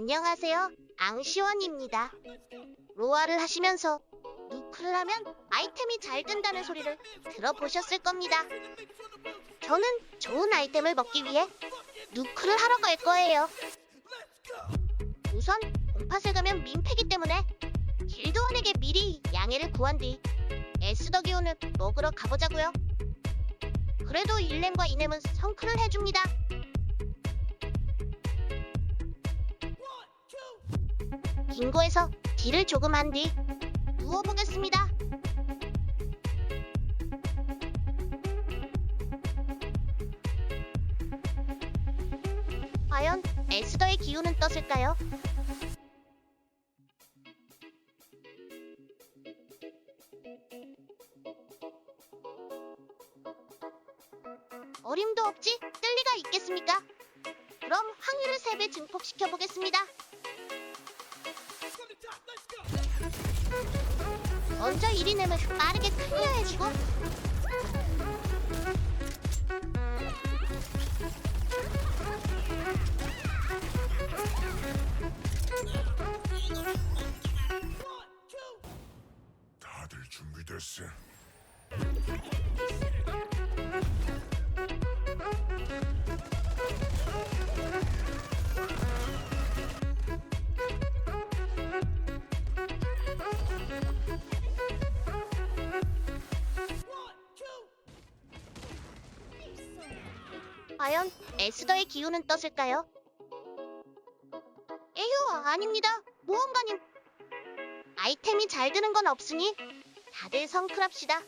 안녕하세요. 앙시원입니다. 로아를 하시면서 누크를 하면 아이템이 잘 뜬다는 소리를 들어보셨을 겁니다. 저는 좋은 아이템을 먹기 위해 누크를 하러 갈 거예요. 우선 공팟에 가면 민폐기 때문에 길드원에게 미리 양해를 구한 뒤 에스더기온을 먹으러 가보자고요. 그래도 일렘과 이넴은 성크를 해줍니다. 빙고에서 딜을 조금 한 뒤 누워보겠습니다. 과연 에스더의 기운은 떴을까요? 어림도 없지 뜰 리가 있겠습니까? 그럼 확률을 3배 증폭시켜 보겠습니다. 먼저 1위 내면 빠르게 클리어해주고 다들 준비됐어. 과연 에스더의 기운은 떴을까요? 에휴 아닙니다. 모험가님. 아이템이 잘 드는 건 없으니 다들 성클합시다